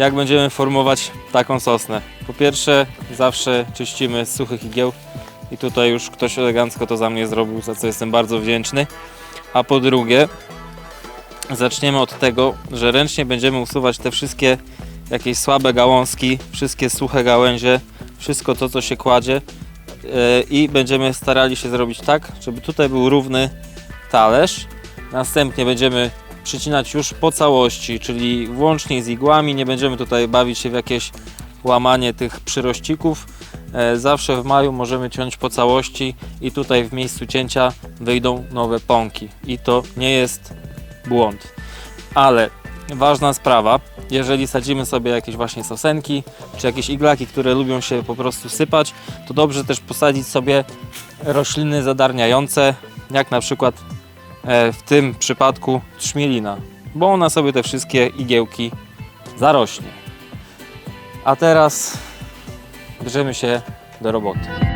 Jak będziemy formować taką sosnę? Po pierwsze, zawsze czyścimy z suchych igieł i tutaj już ktoś elegancko to za mnie zrobił, za co jestem bardzo wdzięczny. A po drugie, zaczniemy od tego, że ręcznie będziemy usuwać te wszystkie jakieś słabe gałązki, wszystkie suche gałęzie, wszystko to, co się kładzie yy, i będziemy starali się zrobić tak, żeby tutaj był równy talerz. Następnie będziemy przycinać już po całości, czyli włącznie z igłami, nie będziemy tutaj bawić się w jakieś łamanie tych przyrościków. E, Zawsze w maju możemy ciąć po całości i tutaj w miejscu cięcia wyjdą nowe pąki i to nie jest błąd. Ale ważna sprawa, jeżeli sadzimy sobie jakieś właśnie sosenki, czy jakieś iglaki, które lubią się po prostu sypać, to dobrze też posadzić sobie rośliny zadarniające, jak na przykład w tym przypadku trzmielina, bo ona sobie te wszystkie igiełki zarośnie. A teraz bierzemy się do roboty.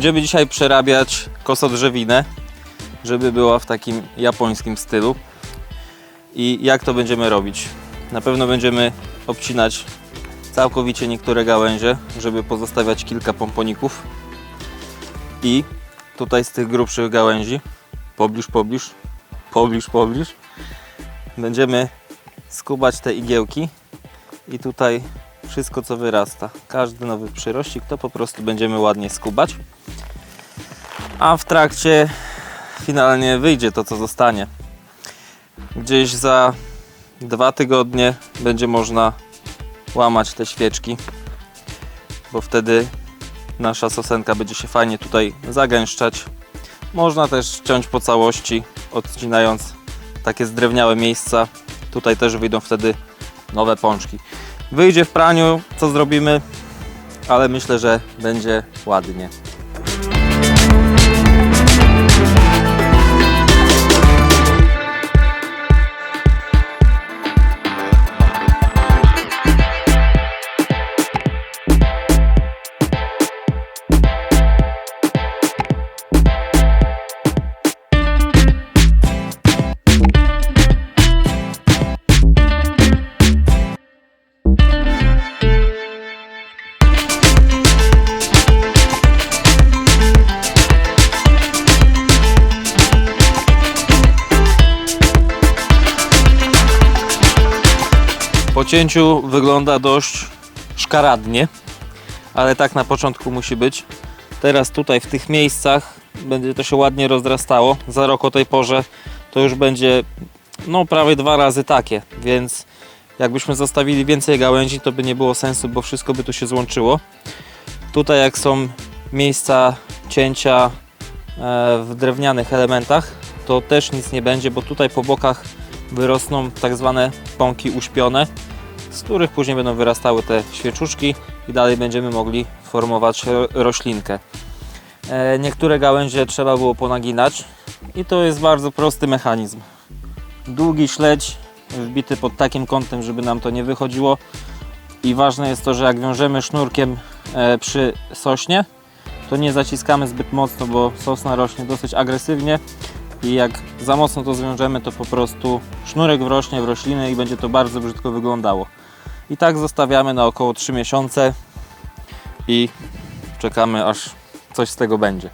Będziemy dzisiaj przerabiać kosodrzewinę, żeby była w takim japońskim stylu. I jak to będziemy robić? Na pewno będziemy obcinać całkowicie niektóre gałęzie, żeby pozostawiać kilka pomponików. I tutaj z tych grubszych gałęzi, pobliż, pobliż, pobliż, pobliż, będziemy skubać te igiełki i tutaj wszystko co wyrasta. Każdy nowy przyrościk to po prostu będziemy ładnie skubać. A w trakcie finalnie wyjdzie to co zostanie. Gdzieś za dwa tygodnie będzie można łamać te świeczki, bo wtedy nasza sosenka będzie się fajnie tutaj zagęszczać. Można też ciąć po całości, odcinając takie zdrewniałe miejsca. Tutaj też wyjdą wtedy nowe pączki. Wyjdzie w praniu, co zrobimy, ale myślę, że będzie ładnie. Cięciu wygląda dość szkaradnie, ale tak na początku musi być. Teraz tutaj w tych miejscach będzie to się ładnie rozrastało. Za rok o tej porze to już będzie no prawie dwa razy takie, więc jakbyśmy zostawili więcej gałęzi, to by nie było sensu, bo wszystko by tu się złączyło. Tutaj jak są miejsca cięcia e, w drewnianych elementach, to też nic nie będzie, bo tutaj po bokach wyrosną tak zwane pąki uśpione, z których później będą wyrastały te świeczuszki i dalej będziemy mogli formować ro- roślinkę. E, Niektóre gałęzie trzeba było ponaginać i to jest bardzo prosty mechanizm. Długi śledź wbity pod takim kątem, żeby nam to nie wychodziło i ważne jest to, że jak wiążemy sznurkiem e, przy sośnie, to nie zaciskamy zbyt mocno, bo sosna rośnie dosyć agresywnie i jak za mocno to zwiążemy, to po prostu sznurek wrośnie w roślinę i będzie to bardzo brzydko wyglądało. I tak zostawiamy na około 3 miesiące i czekamy aż coś z tego będzie.